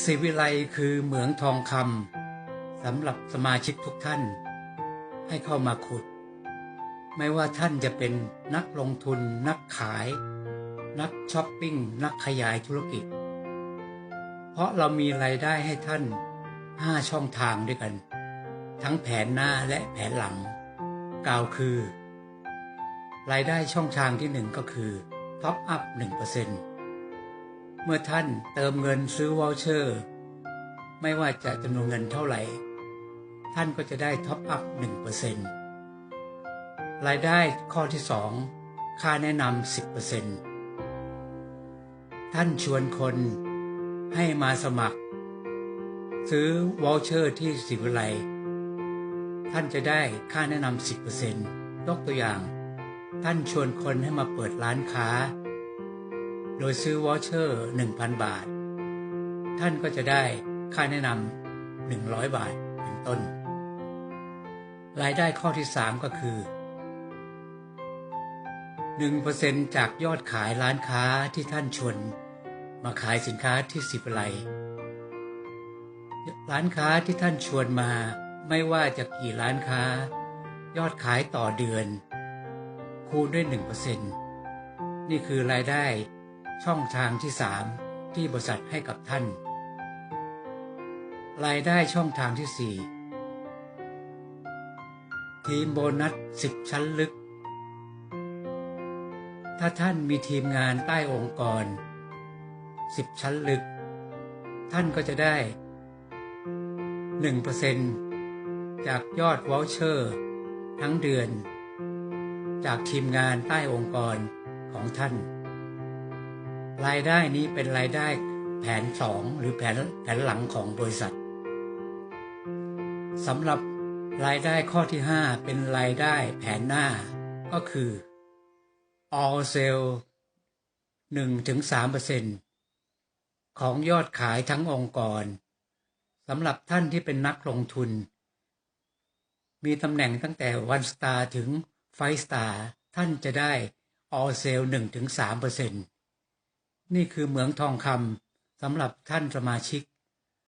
สิวิไลคือเหมืองทองคำสำหรับสมาชิกทุกท่าน ให้เข้ามาขุด ไม่ว่าท่านจะเป็นนักลงทุน นักขาย นักช้อปปิ้ง นักขยายธุรกิจ เพราะเรามีรายได้ให้ท่าน5ช่องทางด้วยกัน ทั้งแผนหน้าและแผนหลัง กล่าวคือ รายได้ช่องทางที่หนึ่งก็คือท็อปอัพ1% เมื่อท่านเติมเงินซื้อวอลเชอร์ ไม่ว่าจะจำนวนเงินเท่าไหร่ ท่านก็จะได้ท็อปอัพ 1%รายได้ข้อที่ 2 ค่าแนะนำ 10%ท่านชวนคนให้มาสมัคร ซื้อวอลเชอร์ที่สิวิไลท่านจะได้ค่าแนะนำ 10%ยกตัวอย่าง ท่านชวนคนให้มาเปิดร้านค้า โดยซื้อวอเชอร์1,000 บาท ท่านก็จะได้ค่าแนะนำ100 บาทเป็นต้น รายได้ข้อที่ 3 ก็คือ 1%จากยอดขายร้านค้าที่ท่านชวนมาขายสินค้าที่สิบไลร้านค้าที่ท่านชวนมาไม่ว่าจะกี่ร้านค้า ยอดขายต่อเดือน คูณด้วย 1%นี่คือรายได้ ช่องทางที่3ที่บริษัทให้กับท่าน รายได้ช่องทางที่4ทีมโบนัส10ชั้นลึก ถ้าท่านมีทีมงานใต้องค์กร10ชั้นลึก ท่านก็จะได้1%จากยอดวอลเชอร์ ทั้งเดือน จากทีมงานใต้องค์กรของท่าน รายได้นี้เป็นรายได้แผนสองหรือแผนแผนหลังของบริษัทสำหรับรายได้ข้อที่ 5 เป็นรายได้แผนหน้า ก็คือ all sale 1-3%ของยอดขายทั้งองค์กรสำหรับท่านที่เป็นนักลงทุน มีตำแหน่งตั้งแต่ one star ถึง five star ท่านจะได้ all sale 1-3% นี่คือเหมืองทองคำสำหรับท่านสมาชิก